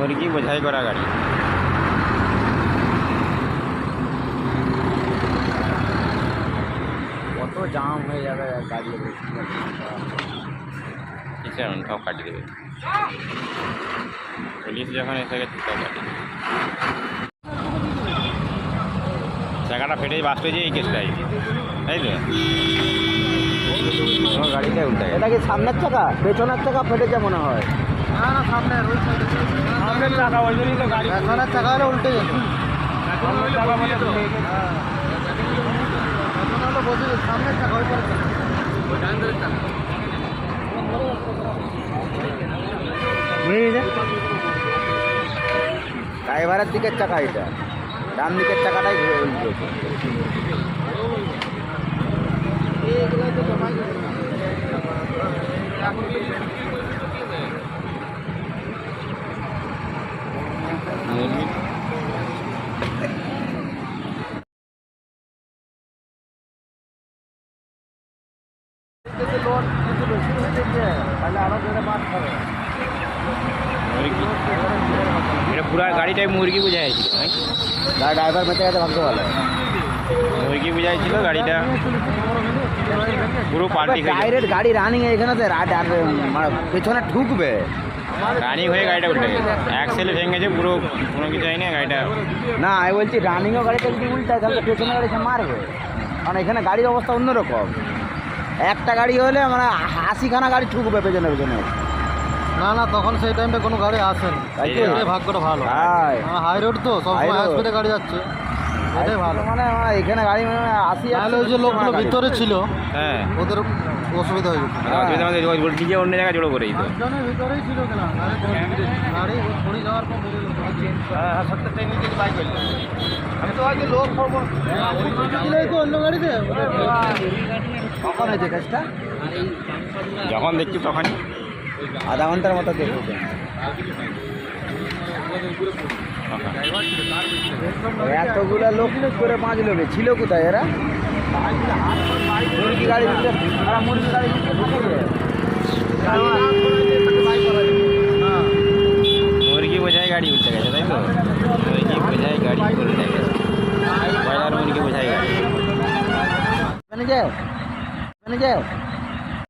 মুরগি বোঝাই করা গাড়ি। কত জাম হয়ে যাবে গাড়ি কিসে এমন সব কাটিয়ে দেবে? পুলিশ যখন এসে গেছে সব কাটিয়ে চাকাটা ফেটে বাস্ট হয়েছে এই কেসটাই। তাই তো? গাড়িটাই উল্টে গেছে এটা কি সামনের চাকা? পেছনের চাকা ফেটেছে মনে হয়। না না সামনে ওই সামনের চাকা ওই জন্যই তো গাড়ি পেছনের চাকা হলে উল্টে যেত। সামনের চাকা ওই পারে ড্রাইভারের দিকের চাকা এটা ডান দিকের চাকাটাই ঘুরে উল্টেছে মুরগি লোড কিছু বেশি হয়ে গেছে। তাহলে আরও জোরে বাদ হবে। মুরগি? এটা পুরো গাড়িটাই মুরগি বোঝাইছিল নাকি ড্রাইভার বেঁচে গেছে ভাগ্য ভালো মুরগি বোঝাইছিল গাড়িটা। পুরো হয়ে ডাইরেক্ট গাড়ি রানিং এখানে তো পেছনে ঢুকবে। রানিং হয়ে গাড়িটা উল্টে গেছে। অ্যাক্সেল ভেঙেছে পুরো কোনো কিছু হয়নি গাড়িটা। না আমি বলছি রানিংও গাড়িটা যদি উল্টায় তাহলে পেছনে গাড়ি সে মারবে। কারণ এখানে গাড়ির অবস্থা অন্যরকম। একটা গাড়ি হলে মানে আশিখানা গাড়ি ঠুকবে পেছনে পেছনে। না না তখন সেই টাইমটা কোনো গাড়ি? এটাই ভাগ্যটা ভালো। হাই রোড তো সব স্পিডে গাড়ি যাচ্ছে। এটাই ভালো। মানে এখানে গাড়ি মানে আশি নাহলে ওই যে লোকগুলো ভিতরে ছিল হ্যাঁ। ওদের অসুবিধা হয়ে যেত হ্যাঁ। নিজে অন্য জায়গায় জড়ো করে দিত ভিতরেই ছিল কেনা? গাড়ি পড়ে যাওয়ার পর বেরিয়ে গেল আমি তো আজকে লোক ছিলই তো অন্য গাড়িতে। কখন হয়েছে কাজটা? যখন দেখছি তখনই। আধা ঘণ্টার মতো দেখেছে এতগুলো লোক করে পাঁচ লোকে ছিল কোথায় এরা? মুরগি গাড়ি দিতে এরা মুরগি গাড়ি মুরগি বোঝাই গাড়ি উল্টে গেছে তাই তো? মুরগি বোঝাই গাড়ি উল্টে গেছে। ব্রয়লার মুরগি বোঝাই গাড়ি। Ano, Jer?